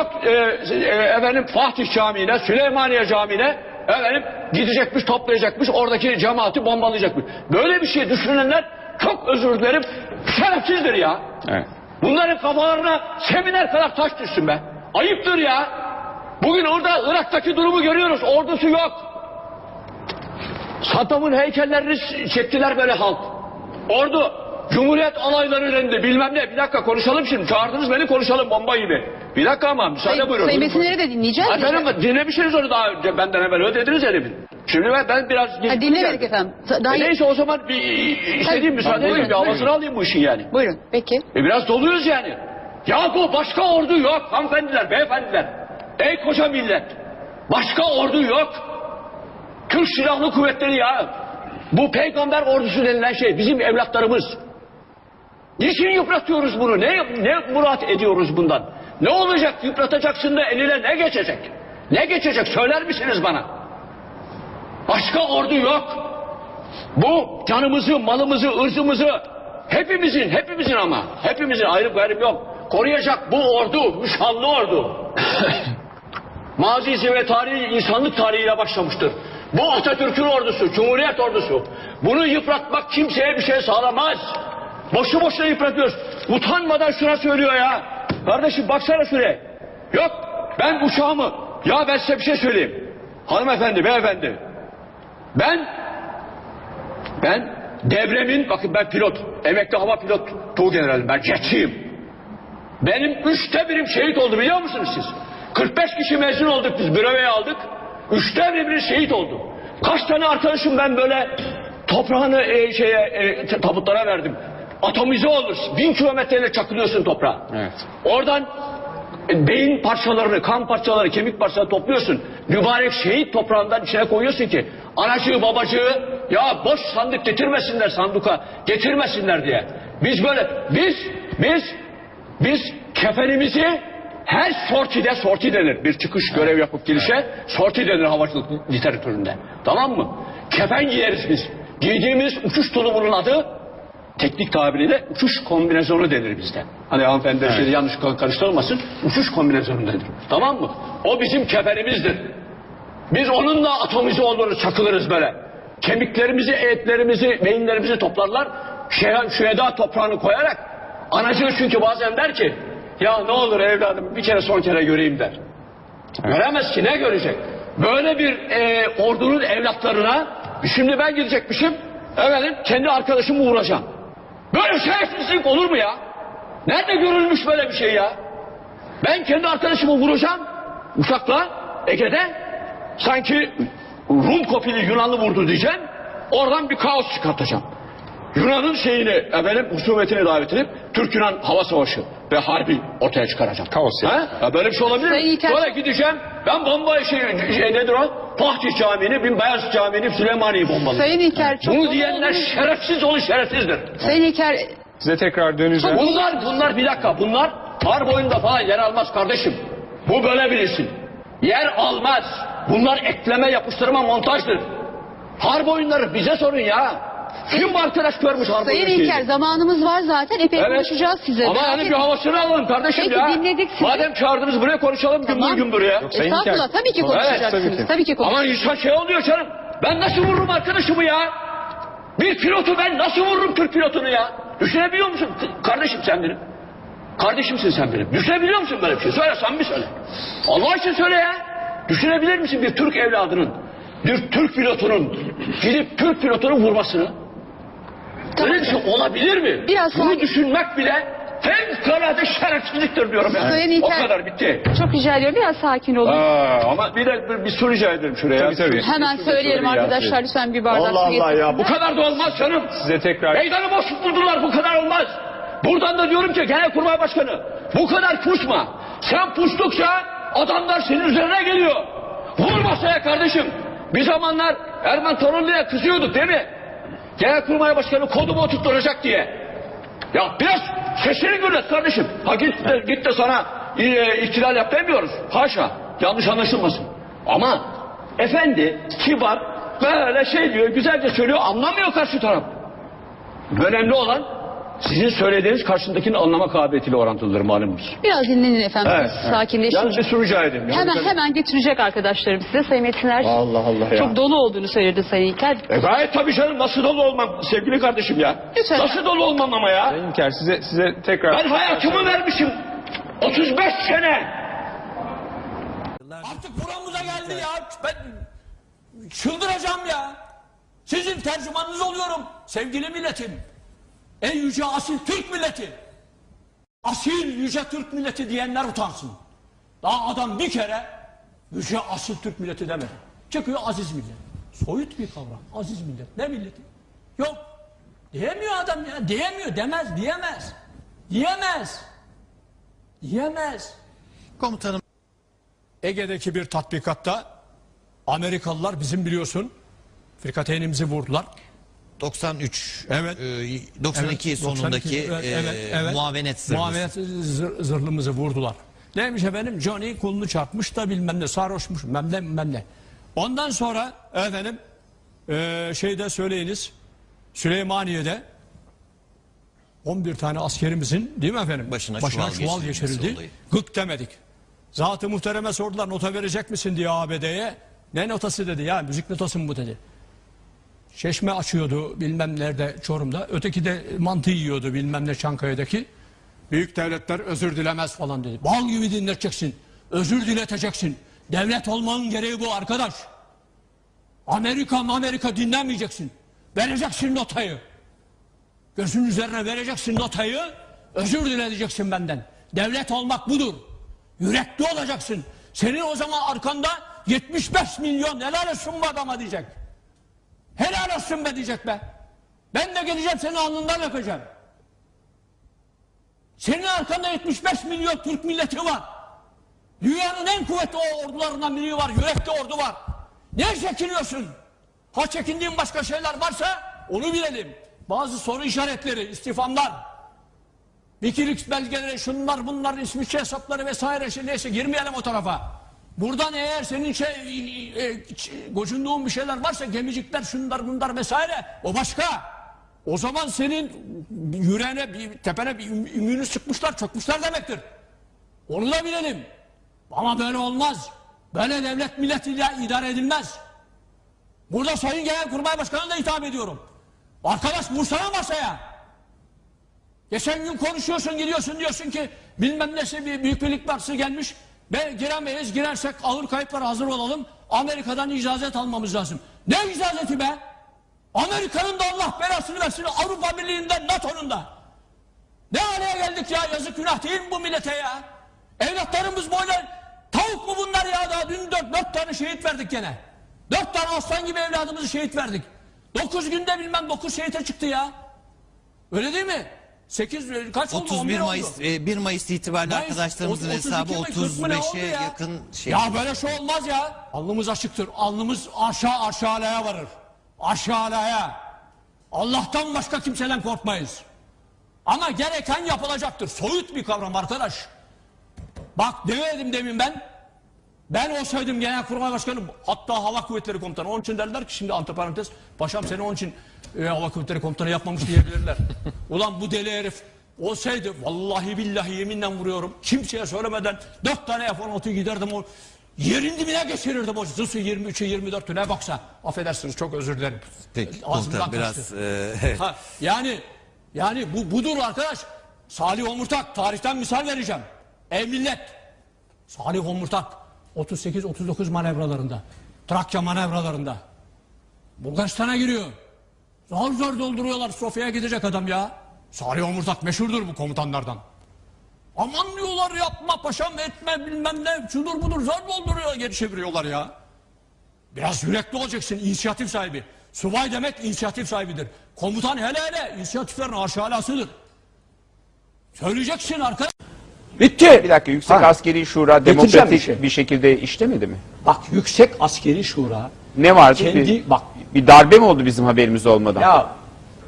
Yok e, e, efendim Fatih Camii'ne, Süleymaniye Camii'ne efendim gidecekmiş, toplayacakmış, oradaki cemaati bombalayacakmış. Böyle bir şey düşünenler çok özür dilerim şerefsizdir ya. Evet. Bunların kafalarına seminer kadar taş düşsün be. Ayıptır ya. Bugün orada Irak'taki durumu görüyoruz. Ordusu yok. Saddam'ın heykellerini çektiler böyle halk. Ordu, Cumhuriyet alayları rendi bilmem ne. Bir dakika konuşalım şimdi. Çağırdınız beni konuşalım bomba gibi. Bir dakika ama müsaade Sayın, buyurun. Sayın Metinleri de dinleyeceğiz. Efendim dinlemişsiniz onu daha önce benden evvel ödediniz herifin. Şimdi ben, ben biraz... Ha, dinlemedik efendim. Daha E neyse o zaman bir istediğim müsaade buyurun, edin bir havasını alayım bu işin yani. Buyurun peki. E biraz doluyuz yani. Ya bu başka ordu yok hanımefendiler, beyefendiler. Ey koca millet. Başka ordu yok. Türk Silahlı Kuvvetleri ya. Bu peygamber ordusu denilen şey bizim evlatlarımız. Niçin yıpratıyoruz bunu? Ne, ne murat ediyoruz bundan? Ne olacak yıpratacaksın da eline ne geçecek? Ne geçecek söyler misiniz bana? Başka ordu yok. Bu canımızı, malımızı, ırzımızı hepimizin, hepimizin ama hepimizin ayrı gayrı yok. Koruyacak bu ordu, bu şanlı ordu. Mazisi ve tarihi insanlık tarihiyle başlamıştır. Bu Atatürk'ün ordusu, Cumhuriyet ordusu. Bunu yıpratmak kimseye bir şey sağlamaz. Boşu boşuna yıpratıyoruz. Utanmadan şuna söylüyor ya. Kardeşim baksana şuraya. Yok ben uçağımı, ya ben size bir şey söyleyeyim. Hanımefendi, beyefendi. Ben ben devremin, bakın ben pilot, emekli hava pilot, Tuğ Generalim, ben jetçiyim. Benim üçte birim şehit oldu biliyor musunuz siz? 45 kişi mezun olduk biz, büreveye aldık. Üçte biri şehit oldu. Kaç tane arkadaşım ben böyle toprağını e, şeye, e, tabutlara verdim. Atomize olur, bin kilometreyle çakılıyorsun toprağa. Evet. Oradan e, beyin parçalarını, kan parçaları, kemik parçaları topluyorsun. Mübarek şehit toprağından içine koyuyorsun ki anacığı babacığı ya boş sandık getirmesinler sanduka getirmesinler diye. Biz böyle biz biz biz kefenimizi her sortide sorti denir. Bir çıkış görev yapıp girişe sorti denir havacılık literatüründe. Tamam mı? Kefen giyeriz biz. Giydiğimiz uçuş tulumunun adı teknik tabiriyle uçuş kombinezonu denir bizde. Hani hanımefendi Evet. şimdi yanlış karıştırılmasın. Uçuş kombinezonu denir. Tamam mı? O bizim kefenimizdir. Biz onunla atomize oluruz, çakılırız böyle. Kemiklerimizi, etlerimizi, beyinlerimizi toplarlar. Şüheda toprağını koyarak anacığı çünkü bazen der ki ya ne olur evladım bir kere son kere göreyim der. Göremez ki ne görecek? Böyle bir e, ordunun evlatlarına şimdi ben gidecekmişim efendim kendi arkadaşımı vuracağım. Böyle şerefsizlik olur mu ya? Nerede görülmüş böyle bir şey ya? Ben kendi arkadaşımı vuracağım uçakla Ege'de sanki Rum kopili Yunanlı vurdu diyeceğim. Oradan bir kaos çıkartacağım. Yunan'ın şeyini, efendim husumetini davet edip Türk-Yunan hava savaşı ve harbi ortaya çıkaracağım. Kaos ya. Ha? Ya böyle bir şey olabilir mi? Sonra gideceğim, ben bomba şey, şey nedir o? Fatih Camii'ni, bin Beyaz Camii'ni, Süleymaniye'yi bombalayacağım. Sayın İlker çok Bunu diyenler şerefsiz olur şerefsizdir. Sayın İlker Size tekrar döneceğim. Bunlar, bunlar bir dakika, bunlar har boyunda falan yer almaz kardeşim. Bu böyle bilirsin. Yer almaz. Bunlar ekleme, yapıştırma, montajdır. Harp oyunları bize sorun ya. Kim bu arkadaş görmüş harp Sayın İlker şeyini? zamanımız var zaten epey konuşacağız size. Ama Merak hani bir etmeyin. havasını alalım kardeşim Peki, ya. dinledik sizi. Madem çağırdınız buraya konuşalım Tamam. gümbür gümbür ya. Yok, Sayın Estağfurullah İlker. tabii ki Evet, konuşacaksınız. tabii ki. tabii ki Ama konuşacaksınız. insan şey oluyor canım. Ben nasıl vururum arkadaşımı ya? Bir pilotu ben nasıl vururum Türk pilotunu ya? Düşünebiliyor musun kardeşim sen benim? Kardeşimsin sen benim. Düşünebiliyor musun böyle bir şey? Söyle sen bir söyle. Allah için söyle ya. Düşünebilir misin bir Türk evladının, bir Türk pilotunun gidip Türk pilotunu vurmasını? Tamam. Böyle bir şey olabilir mi? Biraz Bunu sakin- düşünmek bile fevkalade şerefsizliktir diyorum ya. Sayın O İlker- kadar bitti. Çok rica ediyorum biraz sakin olun. Aa, ama bir de bir, bir soru rica ederim şuraya. Tabii, tabii. Hemen söyleyelim ya. arkadaşlar lütfen bir bardak Allah su Allah getirin. ya bu kadar da olmaz canım. Size tekrar Meydanı boş tutturdular bu kadar olmaz. Buradan da diyorum ki Genelkurmay Başkanı bu kadar pusma. Sen pustukça adamlar senin üzerine geliyor. Vur masaya kardeşim. Bir zamanlar Erman Torunlu'ya kızıyorduk değil mi? Genelkurmay Başkanı kodumu oturtturacak diye. Ya biraz sesini gürlet kardeşim. Ha git de, git de sana e, ihtilal yap demiyoruz. Haşa. Yanlış anlaşılmasın. Ama efendi, kibar, böyle şey diyor, güzelce söylüyor, anlamıyor karşı taraf. Önemli olan sizin söylediğiniz karşındakini anlama kabiliyetiyle orantılıdır malumunuz. Biraz dinlenin efendim. Evet, evet. Sakinleşin. Yalnız bir soru rica edeyim. Hemen Yalnız- hemen getirecek arkadaşlarım size. Sayın Metiner Allah Allah ya. çok dolu olduğunu söyledi Sayın İlker. E gayet tabii canım nasıl dolu olmam sevgili kardeşim ya. Lütfen. Nasıl dolu olmam ama ya. Sayın İlker size, size tekrar... Ben hayatımı vermişim. 35 sene. Artık buramıza geldi ya. Ben çıldıracağım ya. Sizin tercümanınız oluyorum. Sevgili milletim. En yüce asil Türk milleti. Asil yüce Türk milleti diyenler utansın. Daha adam bir kere yüce asil Türk milleti demedi. Çıkıyor aziz millet. Soyut bir kavram. Aziz millet. Ne milleti? Yok. Diyemiyor adam ya. Diyemiyor. Demez. Diyemez. Diyemez. Diyemez. Komutanım Ege'deki bir tatbikatta Amerikalılar bizim biliyorsun frikateynimizi vurdular. 93 Evet. e, 92 Evet, sonundaki 92, e, evet, muavenet zırhlısı. Muavenet zır- zırhlımızı vurdular. Neymiş efendim? Johnny kolunu çarpmış da bilmem ne sarhoşmuş bilmem ne bilmem ne. Ondan sonra efendim e, şeyde söyleyiniz Süleymaniye'de 11 tane askerimizin değil mi efendim? Başına çuval, çuval geçirilmesi geçirildi. Gık demedik. Zat-ı muhtereme sordular nota verecek misin diye ABD'ye. Ne notası dedi ya müzik notası mı bu dedi. Çeşme açıyordu bilmem nerede Çorum'da. Öteki de mantı yiyordu bilmem ne Çankaya'daki. Büyük devletler özür dilemez falan dedi. Bal gibi dinleteceksin. Özür dileteceksin. Devlet olmanın gereği bu arkadaş. Amerika Amerika dinlemeyeceksin. Vereceksin notayı. Gözün üzerine vereceksin notayı. Özür dileyeceksin benden. Devlet olmak budur. Yürekli olacaksın. Senin o zaman arkanda 75 milyon helal olsun bu adama diyecek. Helal olsun be diyecek be. Ben de geleceğim senin alnından öpeceğim. Senin arkanda 75 milyon Türk milleti var. Dünyanın en kuvvetli ordularından biri var. Yürekli ordu var. Ne çekiniyorsun? Ha çekindiğin başka şeyler varsa onu bilelim. Bazı soru işaretleri, istifamlar, Wikileaks belgeleri, şunlar bunlar, İsviçre hesapları vesaire şey neyse girmeyelim o tarafa. Buradan eğer senin şey, e, e, gocunduğun bir şeyler varsa gemicikler şunlar bunlar vesaire o başka. O zaman senin yüreğine, bir, tepene bir üm- ümüğünü sıkmışlar, çökmüşler demektir. Onu da bilelim. Ama böyle olmaz. Böyle devlet millet idare edilmez. Burada Sayın Genelkurmay Başkanı'na da hitap ediyorum. Arkadaş vursana masaya. Geçen gün konuşuyorsun gidiyorsun diyorsun ki bilmem nesi bir büyük birlik partisi gelmiş. Ve giremeyiz girersek ağır kayıplara hazır olalım. Amerika'dan icazet almamız lazım. Ne icazeti be? Amerika'nın da Allah belasını versin Avrupa Birliği'nden NATO'nun da. Ne hale geldik ya yazık günah değil mi bu millete ya? Evlatlarımız böyle tavuk mu bunlar ya daha dün dört, dört tane şehit verdik gene. Dört tane aslan gibi evladımızı şehit verdik. Dokuz günde bilmem dokuz şehite çıktı ya. Öyle değil mi? Sekiz kaç oldu? 31 11 oldu. Mayıs e, 1 Mayıs itibariyle Mayıs, arkadaşlarımızın 32 hesabı mi, 40 mı ne oldu 35'e ya? yakın şey. Ya böyle şey olmaz ya. Alnımız açıktır. Alnımız aşağı aşağılaya varır. Aşağılaya. Allah'tan başka kimseden korkmayız. Ama gereken yapılacaktır. Soyut bir kavram arkadaş. Bak demedim demin ben. Ben olsaydım Genelkurmay Başkanı hatta Hava Kuvvetleri Komutanı. Onun için derler ki şimdi antiparantez paşam seni onun için e, Hava Kuvvetleri Komutanı yapmamış diyebilirler. Ulan bu deli herif olsaydı vallahi billahi yeminle vuruyorum. Kimseye söylemeden dört tane F-16'yı giderdim o yerin dibine geçirirdim o Zusu 23'ü 24'ü ne baksa. Affedersiniz çok özür dilerim. Peki komutan biraz e. Ha, yani yani bu budur arkadaş. Salih Omurtak tarihten misal vereceğim. Ey millet. Salih Omurtak 38-39 manevralarında. Trakya manevralarında. Bulgaristan'a giriyor. Zor zor dolduruyorlar Sofya'ya gidecek adam ya. Salih Omurtak meşhurdur bu komutanlardan. Aman diyorlar yapma paşam etme bilmem ne şudur budur zor dolduruyor geri çeviriyorlar ya. Biraz yürekli olacaksın, inisiyatif sahibi. Subay demek inisiyatif sahibidir. Komutan hele hele inisiyatiflerin aşağılasıdır. Söyleyeceksin arkadaş. Bitti. Bir dakika Yüksek Ha. Askeri Şura Getireceğim demokratik bir şey. bir şekilde işlemedi mi? Bak Yüksek Askeri Şura Ne vardı? Kendi- bir, bak. bir darbe mi oldu bizim haberimiz olmadan? Ya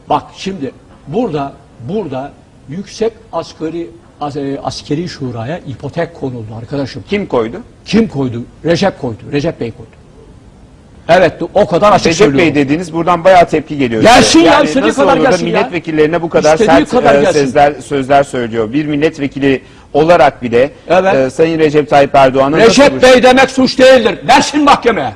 bak şimdi burada burada yüksek askeri as- e, askeri şuraya ipotek konuldu arkadaşım. Kim koydu? Kim koydu? Recep koydu. Recep Bey koydu. Evet o kadar açık Recep söylüyorum. Bey dediğiniz buradan bayağı tepki geliyor. Gelsin size. ya, istediği nasıl kadar olur da gelsin ya. milletvekillerine bu kadar İstediği sert kadar e, gelsin. sözler, sözler söylüyor. Bir milletvekili olarak bile Evet. e, Sayın Recep Tayyip Erdoğan'a nasıl Recep Bey demek suç değildir. Versin mahkemeye.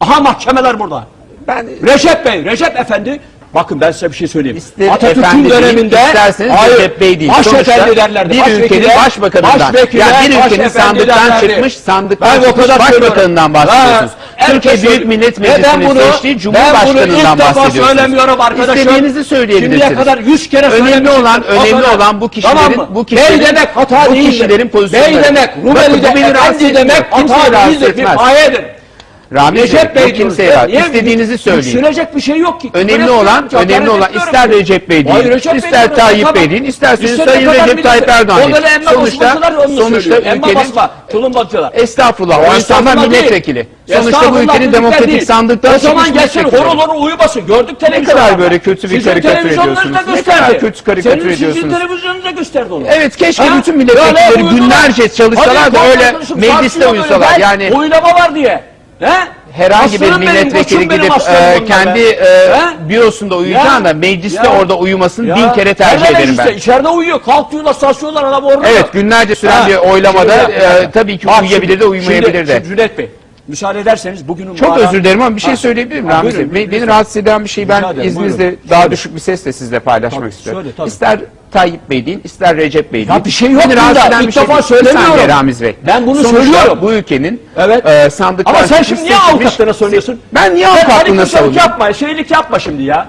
Aha mahkemeler burada. ben Recep Bey, Recep Efendi. Bakın ben size bir şey söyleyeyim. İster Atatürk'ün döneminde Recep Bey deyin. Sonuçta Başefendi derlerdi. bir Başvekile, ülkenin başbakanından, başvekile, ya bir ülkenin sandıktan çıkmış, sandıktan Ben çıkmış başbakanından bahsediyorsunuz. Türkiye Büyük söylüyor. Millet Ve ben Meclisi'nin bunu- seçtiği Ben bunu Cumhurbaşkanından ilk defa bahsediyorsunuz. söylemiyorum arkadaşlar. İstediğinizi söyleyebilirsiniz. Şimdiye kadar 100 kere Önemli olan- önemli olan bu kişilerin- Tamam bu kişilerin- Bey demek hata bu kişilerin pozisyonları. Bey demek, Rumeli rahatsız efendi demek hata değildir. Bir etmez. Ramiz Recep Bey, Bey kimseye. Niye- İstediğinizi söyleyin. Sürecek bir şey yok ki. Önemli olan, söylüyorum, önemli olan ister Recep Bey deyin, Recep Bey ister diyorum, Tayyip. Bey deyin, isterseniz Sayın Recep Tayyip Erdoğan deyin. Sonuçta, sonuçta ülkenin tulumbacılar. Estağfurullah. O insanlar milletvekili. Sonuçta bu ülkenin demokratik sandıktan O zaman çıkmış gelsin milletvekili. horoların uyuması. Gördük televizyonda. kadar böyle kötü bir karikatür ediyorsunuz. Ne kadar kötü karikatür Senin, Sizin ediyorsunuz. televizyonunuzda gösterdi onu. Evet keşke bütün milletvekilleri günlerce çalışsalar da öyle mecliste uyusalar. Yani Oylama var diye. He? herhangi bir Aslanım benim, milletvekili benim gidip e, kendi e, He? bürosunda uyuyacağına Ya. mecliste Ya. orada uyumasını Ya, bin kere tercih nerede ederim ben. mecliste? İçeride uyuyor. Kalkıyorlar, saçıyorlar adam orada. Evet günlerce süren Ha, bir oylamada bir e, tabii ki Bak uyuyabilir de uyumayabilir şimdi- de. şimdi Cüneyt Bey, müsaade ederseniz bugünün Çok ara- özür dilerim ama bir şey Ha. söyleyebilir miyim Ha, Ramiz Bey? buyurun, Beni, beni lütfen. rahatsız eden bir şey ben Rica ederim, izninizle buyurun. daha Söyle. düşük bir sesle sizle paylaşmak Tabii, istiyorum. söyle, tabii. İster Tayyip Bey deyin, ister Recep Bey deyin. bir şey yok bunda. İlk bir şey defa değil. Bir söylemiyorum. saniye Ramiz Bey. Ben bunu Sonuçta söylüyorum. bu ülkenin Evet. e, sandıktan Ama sen şimdi niye seçilmiş- avukatlığına söylüyorsun? Ben niye Sen avukatlığına harikasılık savunuyorum? yapma, şeylik yapma şimdi ya.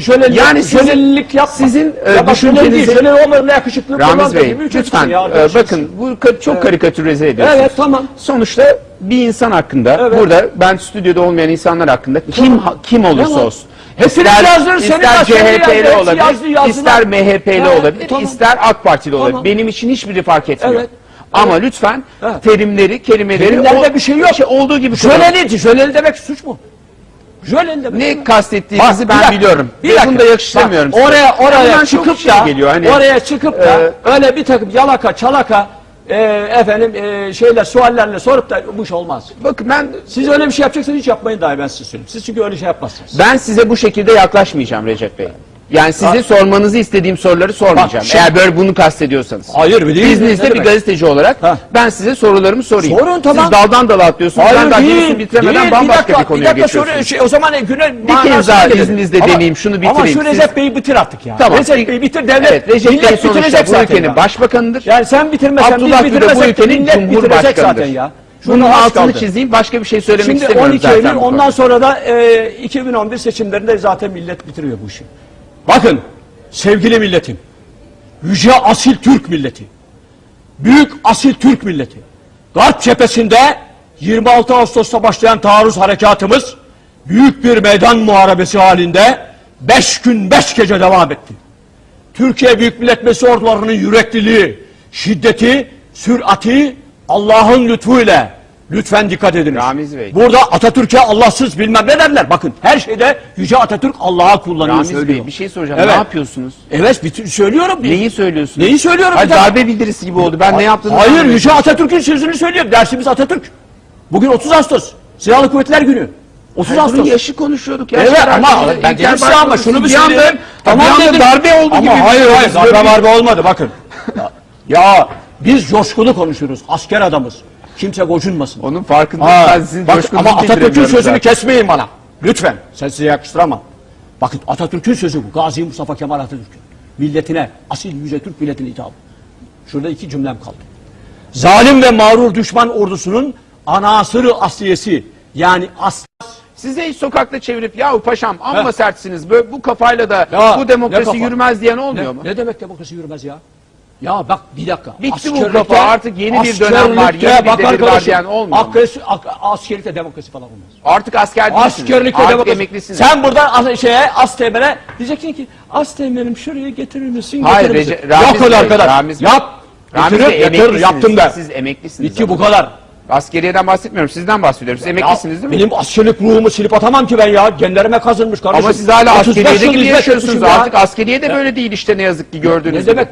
Şöyle Yani şöylelik yapma. sizin, e, ya şöyle değil, düşüncenizi- şöyle olmadan yakışıklı Ramiz Bey gibi lütfen ya e, arkadaşım. bakın bu ka- çok karikatürize ediyorsunuz. Evet tamam. Sonuçta bir insan hakkında Evet. burada ben stüdyoda olmayan insanlar hakkında kim ha- kim olursa Tamam. olsun. İster, senin ister CHP'li olabilir, yazdı, yazdılar. ister MHP'li Evet, olabilir, tamam. ister AK Partili olabilir. Tamam. Benim için hiçbiri fark etmiyor. Evet. Ama lütfen Evet. terimleri, kelimeleri Terimlerde o- bir şey yok. olduğu gibi kullanın. Jöleli, jöleli demek suç mu? Jöleli demek. Ne bir ben biliyorum. bir dakika. bunu da yakıştıramıyorum Bak. Oraya oraya çok çıkıp şey da geliyor. Hani, oraya çıkıp da e, öyle bir takım yalaka çalaka e, efendim e, şeyler suallerle sorup da bu iş olmaz. bakın ben Siz öyle bir şey yapacaksanız hiç yapmayın dahi ben size söyleyeyim. Siz çünkü öyle şey yapmazsınız. Ben size bu şekilde yaklaşmayacağım Recep Bey. Yani size sormanızı istediğim soruları sormayacağım. Bak, şimdi- Eğer böyle bunu kastediyorsanız. Hayır değil. İzninizle Ne bir demek? gazeteci olarak Ha. ben size sorularımı sorayım. Sorun, tamam. Siz daldan dala atlıyorsunuz. ben daha gerisini bitiremeden değil, bambaşka bir, dakika, konuya dakika geçiyorsunuz. Şey, o zaman e, güne Bir kez manasına daha gelelim. izninizle deneyeyim, şunu Ama bitireyim. şu Siz- Recep Bey'i bitir artık ya. Tamam. Recep Bey'i bitir devlet. Evet Recep millet sonuçta bitirecek bu zaten ülkenin ya. başbakanıdır. Yani sen bitirmesen Abdullah biz Gül de bu bitirmesek ülkenin millet bitirecek cumhurbaşkanıdır. zaten ya. Bunun altını çizeyim başka bir şey söylemek Şimdi istemiyorum 12 zaten. Eylül bu ondan konuda. sonra da e, 2011 seçimlerinde zaten millet bitiriyor bu işi. Bakın sevgili milletim. Yüce asil Türk milleti. Büyük asil Türk milleti. Garp cephesinde 26 Ağustos'ta başlayan taarruz harekatımız büyük bir meydan muharebesi halinde 5 gün 5 gece devam etti. Türkiye Büyük Millet Meclisi ordularının yürekliliği, şiddeti, sürati Allah'ın lütfuyla lütfen dikkat ediniz. Ramiz Bey. Burada Atatürk'e Allahsız bilmem ne derler. Bakın her şeyde Yüce Atatürk Allah'a kullanıyor Ramiz söylüyor. Bey bir şey soracağım. Evet. Ne yapıyorsunuz? Evet bütün söylüyorum. Neyi söylüyorsunuz? Neyi söylüyorum? Hayır, darbe bildirisi gibi oldu. Ben ne yaptığını Hayır. Yüce Atatürk'ün sözünü söylüyorum. Dersimiz Atatürk. Bugün 30 Ağustos. Silahlı Kuvvetler Günü. 30 Hayır, Ağustos. yaşı konuşuyorduk. Evet Yaşlar ama ben dedim size ama şunu bir söyleyeyim. anda dedim. darbe oldu ama gibi. hayır hayır Biz darbe böyle- darbe olmadı bakın. ya, biz coşkulu konuşuyoruz. Asker adamız. Kimse gocunmasın. Onun farkında Ha, ben sizin bak, ama Atatürk'ün sözünü zaten. kesmeyin bana. Lütfen. Sen size yakıştıramam. Bakın Atatürk'ün sözü bu. Gazi Mustafa Kemal Atatürk'ün. Milletine, asil yüce Türk milletine hitap. Şurada iki cümlem kaldı. Zalim ve mağrur düşman ordusunun anasırı asliyesi yani as Size hiç sokakta çevirip yahu paşam amma Heh. sertsiniz böyle bu kafayla da Ya, bu ne demokrasi yürümez diyen ne, olmuyor mu? ne demek demokrasi yürümez ya? Ya bak bir dakika. Bitti bu kafa, artık yeni bir dönem var, yeni bir devir var diyen olmuyor mu? Askerlikte, askerlikte demokrasi falan olmaz. Artık asker değilsiniz. Askerlikte Artık demokrasi. emeklisiniz. Sen burada as- şeye Asteğmen'e diyeceksin ki Asteğmen'im şuraya getirir misin? Hayır, getirir misin? Ramiz Yok öyle arkadaş. Ramiz. Yap. Ramiz Bey, emeklisiniz. yaptım ben. Siz emeklisiniz. Bitti bu kadar. Askeriyeden bahsetmiyorum. Sizden bahsediyorum. Siz emeklisiniz değil mi? Benim askerlik ruhumu silip atamam ki ben ya. Genlerime kazınmış kardeşim. Ama siz hala 35 askeriyede gibi yaşıyorsunuz. ya. Artık askeriye de böyle değil işte ne yazık ki gördüğünüz Ne gibi. demek?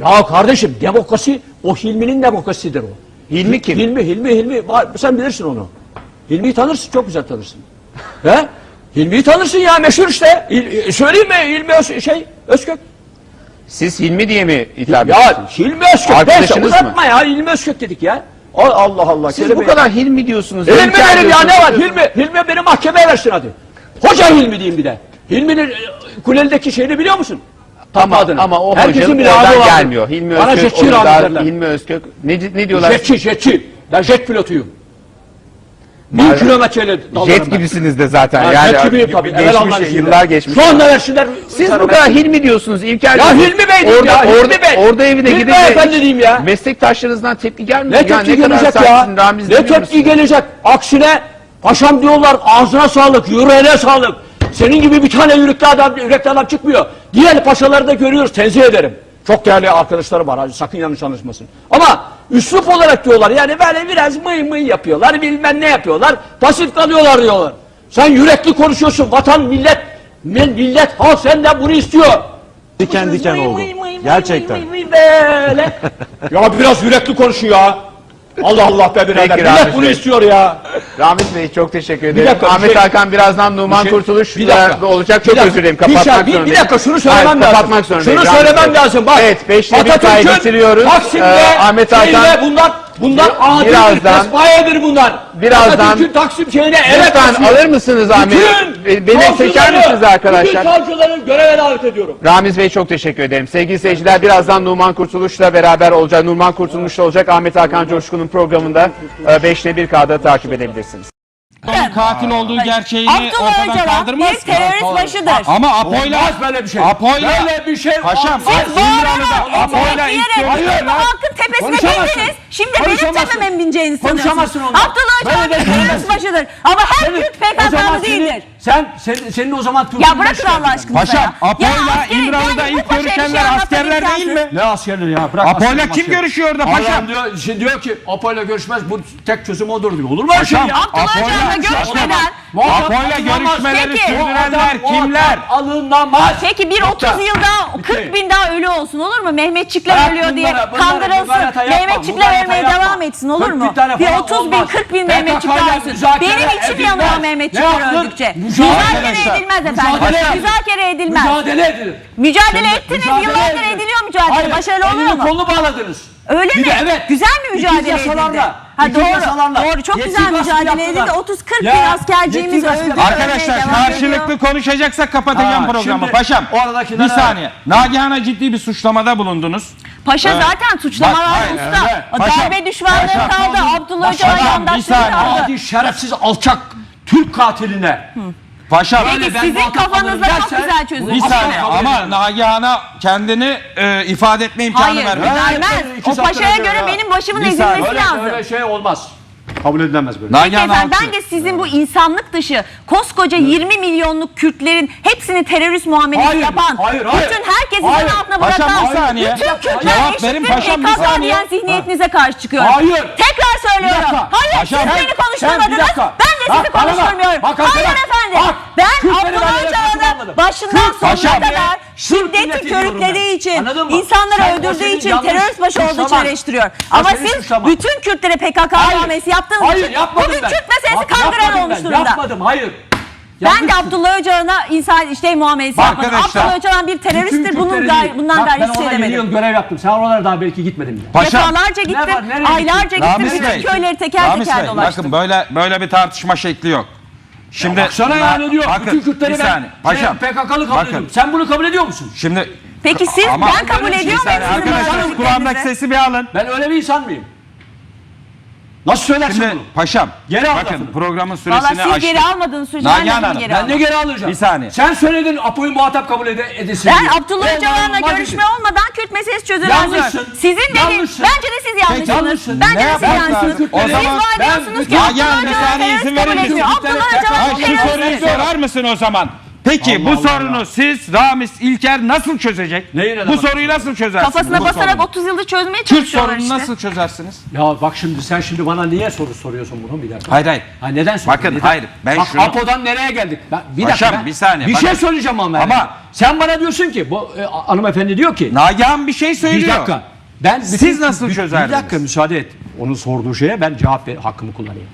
Ya kardeşim demokrasi o Hilmi'nin demokrasisidir o. Hilmi kim? Hilmi, Hilmi, Hilmi. Var, Sen bilirsin onu. Hilmi'yi tanırsın, çok güzel tanırsın. He? Hilmi'yi tanırsın ya meşhur işte. İl, söyleyeyim mi Hilmi Öz, şey Özkök? Siz Hilmi diye mi hitap Ya ediyorsunuz? Hilmi Özkök. Neyse Arkadaşınız mı? uzatma ya Hilmi Özkök dedik ya. Al- Allah Allah. Siz bu kadar Hilmi diyorsunuz. Hilmi benim ya ne var Hilmi? Hilmi beni mahkemeye versin hadi. Hoca Hilmi diyeyim bir de. Hilmi'nin e, Kuleli'deki şeyini biliyor musun? Ama, Tatlı adını. ama o Herkesin bir oradan vardır. gelmiyor. Hilmi Bana Özkök, jetçi onu rahmet daha- derler. Hilmi Özkök. Ne, ne diyorlar? Jetçi, jetçi. Ben jet pilotuyum. Bin Maalesef. kilometreyle dalarım Jet ben. gibisiniz de zaten. Ha, yani jet gibiyim tabii. geçmiş, Evvel Allah'ın izniyle. yıllar geçmiş. Şu anda versinler. Siz bu kadar Hilmi diyorsunuz İlker Ya Bey. Hilmi Bey diyeyim orada, ya, Hilmi orada, Bey. orada evine Hilmi gidince Beyefendi diyeyim ya. meslektaşlarınızdan tepki gelmiyor. Ne tepki kadar gelecek ya? Ramiz Ne demiyor tepki musunuz? gelecek? Aksine paşam diyorlar ağzına sağlık, yüreğine sağlık. Senin gibi bir tane yürekli adam, yürekli adam çıkmıyor. Diğer paşaları da görüyoruz, tenzih ederim. Çok değerli arkadaşlarım var, sakın yanlış anlaşmasın. Ama üslup olarak diyorlar, yani böyle biraz mıy mıy yapıyorlar, bilmem ne yapıyorlar, pasif kalıyorlar diyorlar. Sen yürekli konuşuyorsun, vatan, millet, mil- millet, halk senden bunu istiyor. Diken diken oldu. Gerçekten. Böyle. ya biraz yürekli konuşun ya. Allah Allah be birader. Peki, Millet Ramiz bunu Bey. istiyor ya. Ramiz Bey çok teşekkür ederim. dakika, bir Ahmet şey- Hakan birazdan Numan şey- Kurtuluş bir dakika. da olacak. Bir Çok dakika. özür dilerim. Bir Kapatmak şey- bir- bir zorundayım. dakika, şunu söylemem Hayır, lazım. Kapatmak zorundayım. Şunu Ramiz söylemem Bey. lazım, bak. Evet. Beşli bir Atatürk'ün bitiriyoruz. Taksim'de Ee, Ahmet Hakan bunlar bunlar adildir, birazdan- pespayedir bunlar. birazdan- Atatürk'ün Taksim şeyine evet Lütfen basıyor. alır mısınız Ahmet? Bütün Beni seçer misiniz arkadaşlar? Bütün savcıları göreve davet ediyorum. Ramiz Bey çok teşekkür ederim. Sevgili seyirciler birazdan Numan Kurtuluş'la beraber olacak. Numan Kurtuluş'la olacak. Ahmet Hakan Coşkun'un programında 5'te 1 K'da takip edebilirsiniz. Onun katil olduğu gerçeğini Abdullah ortadan Öcalan kaldırmaz bir ki. terörist başıdır. Ama Apo'yla Olmaz böyle bir şey. Apo'yla Böyle bir şey Paşam olmaz. Siz bağırarak, Apo'yla ilk etekleyerek görüşmeler- bu halkın tepesine Konuşamazsın. bindiniz. Şimdi benim Konuşamazsın. tepeme bineceğini Konuşamazsın sanıyorsunuz. ondan. Abdullah Öcalan Böyle bir de terörist başıdır. Ama her Kürt o zaman PKK'lı değildir. Sen, senin, senin o zaman Türk'ün Ya bırakın Allah aşkına. Paşam ya. Apo'yla Ya askeri- İmralı'da yani bu ilk bir şey görüşenler askerler değil imkansız. mi? Ne askerleri ya? Bırak Apo'yla kim askerleri. görüşüyor orada Adam paşam? diyor, şimdi diyor ki Apo'yla görüşmez bu tek çözüm odur diyor. Olur mu öyle şey Paşam, ya? Abdullah Apo'yla Öcalan'la görüşmeden Muhatap Apo'yla alınamaz. görüşmeleri Peki. sürdürenler adam kimler? muhatap Alınamaz. Peki bir Nokta. 30 yılda Bitti. 40 bin daha ölü olsun olur mu? Mehmetçikler Bırak ölüyor diye kandırılsın. yapma, Mehmetçikler mübarata ölmeye yapma. devam etsin olur 40 mu? bin tane Bir falan 30 bin olmaz. 40 bin PKK 'yla Mehmetçikler ölsün. müzakere Benim içim yanıyor Ne Mehmetçikler yaptın? öldükçe. Müzakere Arkadaşlar, edilmez efendim. müzakere edilir. Müzakere edilmez. Mücadele edilir. Mücadele Şimdi ettiniz. mücadele Yıllardır edilir. ediliyor mücadele. Hayır, Başarılı oluyor elini mu? kolunu bağladınız. Öyle Bir mi? de evet. Güzel mi mücadele İkiz edildi? yasalarla, Ha doğru. yasalarla. Doğru. Çok Yetkili güzel gaspı mücadele yaptılar. edildi. 30-40 bin Ya, askerciğimiz gaspı öldü. Arkadaşlar devam ediyor. karşılıklı konuşacaksak kapatacağım Ha, programı. şimdi Paşam oradakiler- bir saniye. Nagihan'a ciddi bir suçlamada bulundunuz. Paşa Evet. zaten suçlamalar Bak, hayır, usta. öyle. O Paşam, Darbe düşmanlığı paşam. kaldı. Abdullah Paşam, Öcalan bir yandaşları saniye. kaldı. Adi şerefsiz alçak Türk katiline. Paşam Peki ben sizin muhatap kafanızda olurum çok dersen- güzel çözüm. bir saniye ama Nagihan'a kendini e, ifade etme imkanı Hayır, vermedi. vermez. İki O saattir paşaya göre ya. benim başımın Bir saniye, ezilmesi Öyle, lazım. öyle şey olmaz. Kabul edilemez böyle. Nagihan efendim Alçı. ben de sizin bu insanlık dışı koskoca 20 milyonluk Kürtlerin hepsini terörist muamelesi Hayır, yapan, hayır, hayır. bütün herkesi Hayır. zan altına Paşam, bırakan, bir saniye. bütün Kürtler Cevap verin eşittir paşam, bir PKK saniye. diyen zihniyetinize karşı çıkıyorum. Hayır. Tekrar söylüyorum. Dakika. Hayır Paşam, siz beni sen konuşturmadınız. bir dakika. Ben de sizi Bak, bana bak. konuşturmuyorum. Bak, Hayır efendim. bak. Ben Kürtleri Abdullah Öcalan'ı yapmadım. başından Kürt sonuna paşam. kadar şiddeti milleti diyorum körüklediği ben. için, Anladın mı? insanları Sen öldürdüğü için, yanlış terörist başı olduğu için suçlaman. eleştiriyor. Ama siz suçlaman. bütün Kürtlere PKK muamelesi yaptığınız Hayır için yapmadım bugün ben. Kürt meselesi Bak, kandıran olmuş ben, durumda. Yapmadım hayır. Ben de Abdullah Öcalan'a insan işte muamelesi Bak yapmadım. arkadaşlar, Abdullah Öcalan bir teröristtir. Bunun değil. bundan Bak, Ben hiçbir şey orada 7 yıl görev yaptım. Sen oralara daha belki gitmedin bile. Paşam. Defalarca Ne gittim, var, nereye aylarca gittim, bütün Bey, köyleri teker Ramiz teker Bey, dolaştım. bakın böyle böyle bir tartışma şekli yok. Şimdi Baksana ya ne diyor? Bakın, Bütün Kürtleri ben. Paşam. şey, PKK'lı kabul bakın, ediyorum. Sen bunu kabul ediyor musun? Şimdi Peki siz, Ama- ben kabul bir ediyor şey muyum arkadaşlar kulağımdaki sesi bir alın. Ben öyle bir insan mıyım? Nasıl söylersin Şimdi bunu? paşam Geri al bakın lafını. programın Valla süresini siz aştık. geri almadığınız sürece Nagihan ben de Hanım, geri Ben de geri alacağım. Bir saniye. Sen söyledin Apo'yu muhatap kabul ede edilsin Ben diye. Abdullah Olmaz, Öcalan'la görüşme olmadan Kürt meselesi çözülemez Yanlışsın. Sizin dediğiniz, Yanlışsın. bence de siz yanlışsınız. yanlışsın. Bence Ne de siz yapmak yanlışsınız. Siz zaman vaat ben ediyorsunuz ki bütün- Abdullah Nagihan, bir Öcalan saniye terörist izin kabul verir ediyor. misiniz? Abdullah Hayır, Öcalan şu soruyu terörist. sorar mısın o zaman? Peki Allah bu Allah sorunu ya. siz Ramiz İlker nasıl çözecek? Neyi neden bu soruyu nasıl çözersiniz? Kafasına bu basarak sorunu? 30 yıldır çözmeye çalışıyorlar sorununu işte. nasıl çözersiniz? Ya bak şimdi sen şimdi bana niye soru soruyorsun bunu bir dakika. Hayır hayır. Ha neden soruyorsun? Bakın, Neden? hayır, ben bak, şunu- Apo'dan nereye geldik? Ben, bir Paşam, dakika ben- bir saniye, Bir bakın. şey söyleyeceğim ama. Ama- yani. Sen bana diyorsun ki bu e, hanımefendi diyor ki. Nagihan bir şey Bir söylüyor. dakika. Ben Siz nasıl bir, çözerdiniz? Bir dakika müsaade et. Onun sorduğu şeye ben cevap ver, hakkımı kullanayım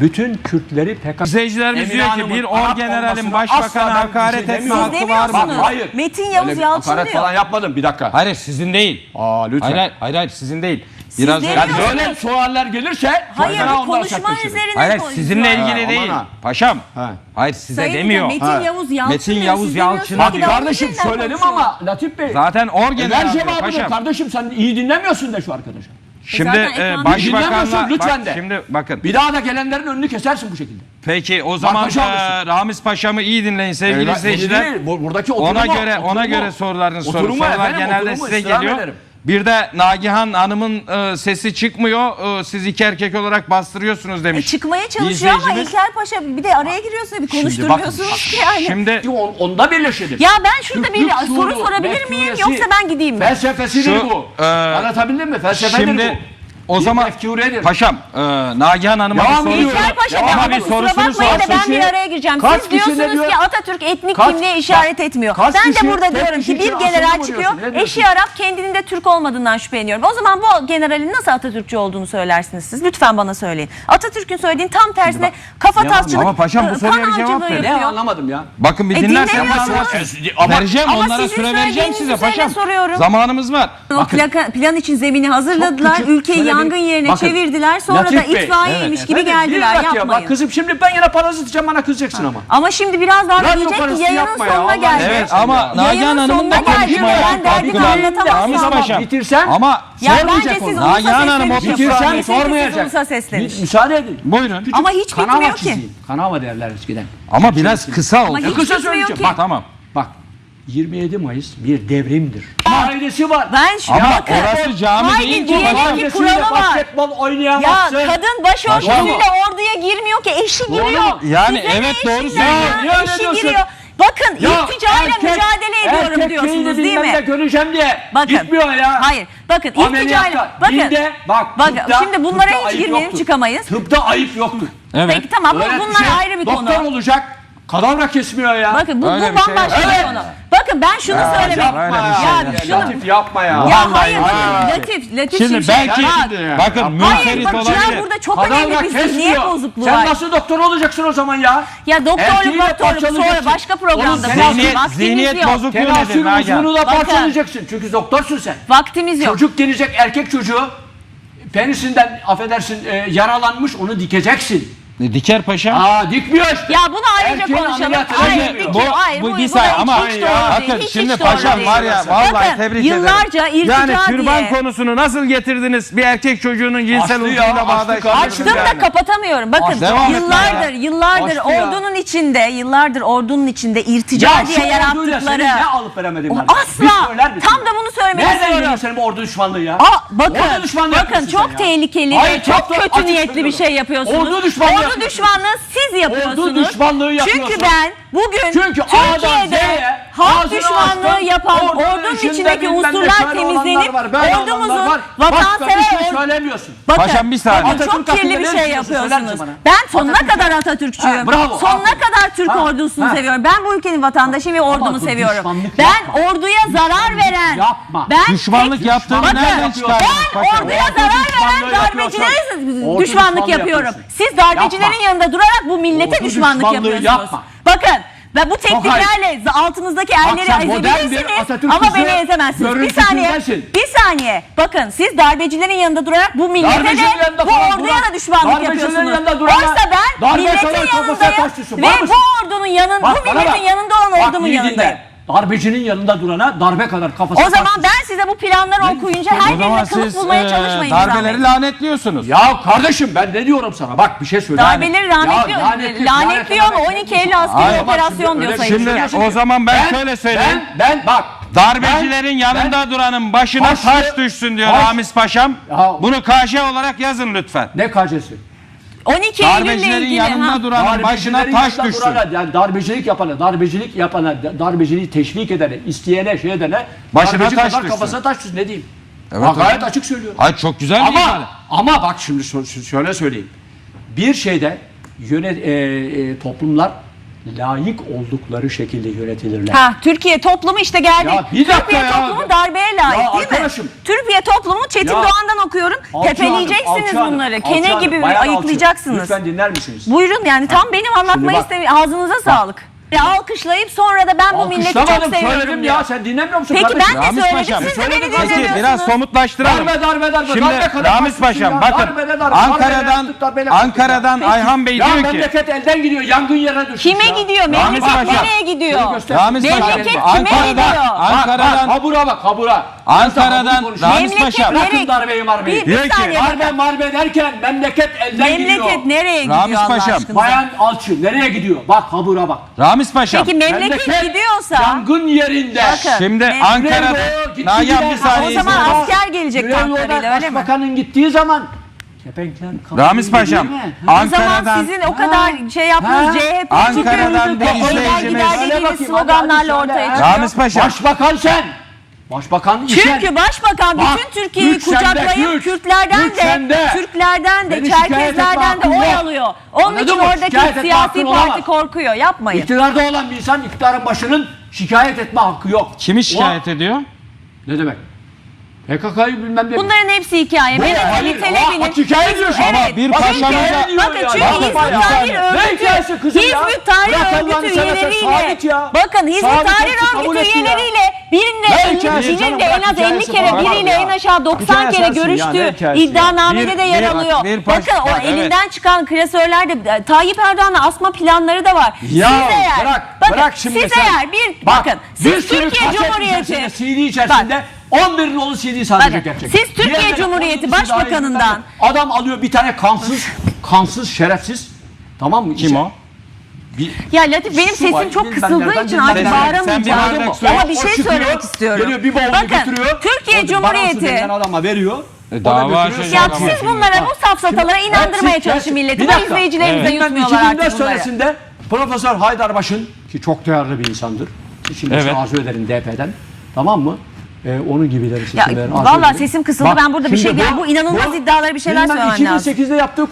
bütün Kürtleri PKK... İzleyicilerimiz Emine diyor ki bir Arap orgeneralin hakaret etme hakkı Siz var mı? Bak, hayır. Metin Yavuz Öyle bir hakaret falan yapmadım bir dakika. Hayır sizin değil. Aa lütfen. Hayır hayır, hayır, sizin değil. Biraz Siz Yani böyle sorular gelirse Hayır ondan konuşma üzerine Hayır konuşuyor. sizinle ilgili Ha, değil. ha. Paşam. Ha. Hayır size Sayın demiyor. Metin Ha. Yavuz Yalçın Metin Yavuz siz demiyorsunuz kardeşim söyledim ama Latif Bey. Zaten orgeneral Ver diyor paşam. kardeşim sen iyi dinlemiyorsun de şu arkadaşa. Şimdi e, e başbakanla Dinlemiyorsun, lütfen de. şimdi bakın. Bir daha da gelenlerin önünü kesersin bu şekilde. Peki o zaman paşa e. Ramiz Paşa'mı iyi dinleyin sevgili seyirciler. Buradaki oturumu, Ona göre ona göre sorularınızı sorun. Oturumu Sorular genelde size geliyor. ederim. Bir de Nagihan Hanım'ın e, sesi çıkmıyor. E, siz iki erkek olarak bastırıyorsunuz E, demiş. çıkmaya çalışıyor ama İlker Paşa bir de araya giriyorsunuz bir Şimdi konuşturmuyorsunuz ki yani. Şimdi Çünkü onda birleşelim. Ya ben şurada bir soru sorabilir miyim yoksa ben gideyim mi? Felsefesidir Şu, bu. e, Anlatabildim mi? Felsefedir şimdi bu. O zaman paşam e, Nagihan Hanım'a bir Devam soru ediyorum. Bilal Paşa Ama ben bir sorusunu sorsun. ben bir araya gireceğim. Kaç Siz diyorsunuz diyor? ki Atatürk etnik Kaç- kimliğe işaret etmiyor. Kaç Ben kişi- de burada diyorum ki bir general çıkıyor. Eşi Arap kendinin de Türk olmadığından şüpheleniyorum. O zaman bu generalin nasıl Atatürkçü olduğunu söylersiniz siz. Lütfen bana söyleyin. Atatürk'ün söylediğinin tam tersine kafa Yalan- tasçılık, Ama paşam bu ıı, soruya kan bir cevap ver. Ne yapıyor. anlamadım ya. Bakın bir E, dinlersen vereceğim onlara süre vereceğim size paşam. Zamanımız var. Plan için zemini hazırladılar. Ülkeyi yangın yerine bakın, çevirdiler. Sonra Latif da itfaiyeymiş evet, gibi evet, geldiler. Ya, yapmayın. Bak kızım şimdi ben yine yana paraziteceğim bana kızacaksın ha. ama. Ama şimdi biraz daha Radyo diyecek ki yayının sonuna ya, geldi. Evet ama Nagihan Hanım'ın da konuşmaya hakkı var. Ramiz Paşa. Bitirsen. Ama ya bence siz Nagihan Hanım o bitirsen sormayacak. Müsaade edin. Buyurun. Ama hiç bitmiyor ki. Kanava derler eskiden. Ama şey, biraz şey. kısa oldu. Kısa söyleyeceğim. Bak tamam. 27 Mayıs bir devrimdir. Ailesi var. Ben şu Ama bakın, orası cami haydi değil ki. diyelim ki kuralı var. basketbol Ya kadın başörtüsüyle orduya girmiyor ki eşi giriyor. yani Size ne evet, eşinden doğru söylüyorsun. Ya, Ya, eşi giriyor. diyorsun. Bakın ilticayla erkek- mücadele ediyorum erkek diyorsunuz değil bilmem ne göreceğim diye. Bakın. Gitmiyor hala. Hayır. Bakın ilticayla. Ameliyatta, Bakın. dinde, bak, bakın tıpta- şimdi bunlara hiç ayıp girmeyelim çıkamayız. Tıpta ayıp yoktur. Evet. Peki tamam bunlar şey- ayrı bir Doktor konu. olacak, Kadavra kesmiyor ya. Bakın bu, bu Öyle bir şey Evet. Bakın ben şunu Ya söylemek... yapma Öyle ya. Şey ya, şunu... Latif yapma ya. Ya hayır, hayır. Latif, Latif Şimdi Şimşek. belki- Bak, Ya. bakın Hayır münferit bak Cihan burada çok önemli bir zihniyet bozukluğu Sen var. nasıl doktor olacaksın o zaman ya? Ya doktorluk Erkeği de sonra başka programda zihniyet- Vaktimiz zihniyet yok. bozukluğu nedir Tenasül Nagihan? da Bakın. parçalayacaksın. Çünkü doktorsun sen. Vaktimiz yok. Çocuk gelecek erkek çocuğu penisinden affedersin e, yaralanmış onu dikeceksin. Diker Paşa. Aa dikmiyor. Ya bunu ayrıca Erken konuşalım. ameliyat Hayır, edemiyor. Bu- hayır, bu bu, bir saniye ama- hiç, doğru Bakın değil. Hiç, şimdi hiç paşam değil. var ya, vallahi Bakın, tebrik ederim. yıllarca irtica diye. Yani türban diye. konusunu nasıl getirdiniz bir erkek çocuğunun cinsel Aslı ya, uzvuyla Aslı bağdaştırdınız Açtım da kapatamıyorum. Bakın Açtı. Devam yıllardır, ya. yıllardır ya. ordunun içinde, yıllardır ordunun içinde irtica diye orduyla yarattıkları. senin ne alıp veremedin? O asla. Tam da bunu söylemek Nereden istiyorum. geliyor senin bu ordu düşmanlığı ya? Aa, bakın, bakın çok tehlikeli, çok, kötü niyetli bir şey yapıyorsunuz. Ordu düşmanlığı onu düşmanlığı siz yapıyorsunuz. Oldu düşmanlığı yapıyorsun. Çünkü ben Bugün Çünkü Türkiye'de Z'ye, halk düşmanlığı açtım, yapan ordunun içindeki unsurlar temizlenip ordumuzun vatansever şey söylemiyorsun. Bakın, Paşam bir saniye. Bakın, çok kirli bir şey yapıyorsunuz. Ben sonuna kadar Atatürkçüyüm. Ha, bravo, sonuna aferin. kadar Türk ha, ordusunu ha. seviyorum. Ben bu ülkenin vatandaşıyım ve ordumu seviyorum. Ben yapma. orduya zarar veren. Yapma. Ben düşmanlık tek, yaptığını bakın, nereden çıkardın? Ben orduya zarar veren darbecilerin düşmanlık yapıyorum. Siz darbecilerin yanında durarak bu millete düşmanlık yapıyorsunuz. Bakın ve bu tekniklerle altınızdaki erleri Akşam ezebilirsiniz ama beni ezemezsiniz. Bir saniye, bir saniye. Bakın siz darbecilerin yanında durarak bu millete de, bu orduya duran- da düşmanlık darbecilerin yapıyorsunuz. yanında durana Oysa ben milletin çalan yanındayım ve bu ordunun yanında, bu bana milletin yanında olan Bak, ordumun yanındayım darbecinin yanında durana darbe kadar kafası O zaman ben size bu planları okuyunca her birine kılıf bulmaya e, çalışmayın. Nizam Bey. darbeleri lanetliyorsunuz. Ya kardeşim ben ne diyorum sana? Bak bir şey söyle. Darbeleri lanetliyor, lanetliyor mu? 12 Eylül askeri Hayır, operasyon diyor öyle Sayın Şimdi o zaman ben, şöyle söyleyeyim. Ben, ben bak. Darbecilerin ben- yanında duranın başına Baş- taş düşsün diyor baş- Ramiz Paşam. Ya- Bunu KŞ olarak yazın lütfen. Ne KC'si? 12 Eylül'le Darbecilerin ilgili. yanında duran başına taş yanında düşsün. yani darbecilik yapana, darbecilik yapana, darbeciliği teşvik edene, isteyene, şey edene Başına darbeci taş kadar düşsün. kafasına taş düşsün ne diyeyim? Evet, gayet açık söylüyorum. Hayır çok güzel Ama, ifade. ama bak şimdi şöyle söyleyeyim. Bir şeyde yönet, e, e, toplumlar layık oldukları şekilde yönetilirler. Ha, Türkiye toplumu işte geldi. Ya bir dakika Türkiye ya. toplumu darbeye layık Ya değil arkadaşım. mi? Türkiye toplumu Çetin Ya. Doğan'dan okuyorum. Alçı Tepeleyeceksiniz Alçı bunları. Alçı Kene Hanım, gibi Alçı, ayıklayacaksınız. Lütfen dinler misiniz? Buyurun yani tam benim anlatmayı bak. istemiyorum. Ağzınıza sağlık. Ya alkışlayıp sonra da ben bu milleti çok Alkışlamadım, seviyorum söyledim diyor. ya sen dinlemiyor musun Peki kardeşim? ben de Ramiz söyledim Paşam. siz de beni Söyledim, Peki dinlemiyorsunuz. biraz somutlaştıralım. Darbe darbe darbe. Şimdi darbe kadar Ramiz basit Paşam ya. bakın Darbe darbe, Ankara'dan darbe yaptık, darbe yaptık Ankara'dan. Ayhan Bey Ya diyor ki memleket elden gidiyor. Yangın yerine düşmüş Kime ya. gidiyor? Ramiz Memleket Paşa. nereye gidiyor? Göster. Ramiz Memleket Paşam kime gidiyor? Ankara'dan Bak Ankara'dan bak habura bak habura. Ankara'dan Ramiz Ramiz Memleket Paşam nereye- Bırakın darbeyi marbeyi. Bir, Diyor bir ki, saniye Darbe bakın. marbe derken memleket elden gidiyor. Memleket nereye gidiyor Ramiz Allah Paşam, aşkına? Bayan Alçı nereye gidiyor? Bak habura bak. Ramiz Paşam. Peki memleket gidiyorsa Yangın yerinde. Bakın. Şimdi Mem- Ankara'da gitti Nagihan gider. bir saniye O zaman asker gelecek tanklarıyla öyle mi? Başbakanın gittiği zaman kepenkler kalkıyor, Ramiz Paşam değil mi? Ha? O zaman Ankara'dan sizin o kadar şey yaptığınız Ha? CHP Ankara'dan bir çıkıyor, izleyicimiz- gider Hadi dediğiniz bakayım, sloganlarla hadi, hadi ortaya çıkıyor. Ramiz Paşam. Başbakan sen. Başbakan işen. Çünkü başbakan Bak, bütün Türkiye'yi güç sende, kucaklayıp güç. Kürtlerden Güç de, sende. Türklerden de, Beni şikayet etme Çerkezlerden de oy alıyor. Onun Anladın için mı? Şikayet oradaki etme siyasi hakkın parti olamaz. korkuyor. Yapmayın. İktidarda olan bir insan iktidarın başının şikayet etme hakkı yok. Kimi şikayet O- ediyor? Ne demek? PKK'yı bilmem ne. Bunların hepsi hikaye. Mehmet? Ali Hayır, Televi'nin... ama hikaye diyorsun. Evet. Ama bir paşamıza- Bakın çünkü ya. Tahrir Ne Örgütü? Hizbut Tahrir Örgütü üyeleriyle, bakın Sabit Tahrir Örgütü üyeleriyle birinde, Ne elli- hikayesi birinin de en az 50 hikayesi kere, biriyle en aşağı 90 Hikaye kere görüştüğü iddianamede de yer alıyor. Bakın o bak, elinden çıkan klasörler de e, Tayyip Erdoğan'la asma planları da var. Ya siz bırak, bırak şimdi siz sen. eğer bir, Bak, bakın siz Türkiye Cumhuriyeti, CD içerisinde 11 nolu CD sadece Bakın, gerçek. siz Türkiye Diğerleri Cumhuriyeti 12 daha Başbakanından- Adam alıyor bir tane kansız, kansız, şerefsiz. Tamam mı? Kim o? Bir, Ya Latif benim Su var, sesim çok bilmem kısıldığı nereden, için bilmem artık nereden. bağıramayacağım. Sen bir bardak su Ama bir O şey çıkıyor, söylemek istiyorum. Geliyor bir bavulu Bakın götürüyor. Türkiye o Cumhuriyeti denilen adama veriyor. E, O da dava götürüyor, açacak ya siz bunlara bu safsatalara inandırmaya Ben- çalışın siz- milleti. bir Bu dakika. izleyicilerimiz de Bilmem yutmuyorlar 2004 artık bunları. senesinde Profesör Haydarbaş'ın ki çok değerli bir insandır. Şimdi Evet. arzu ederim DP'den. Tamam mı? Ee, onun arzu vallahi ederim. sesim kısıldı. Bak, Ben burada bir şimdi şey yani bu inanılmaz iddialara bir şeyler bilmem söylemem lazım. 2008'de yaptığı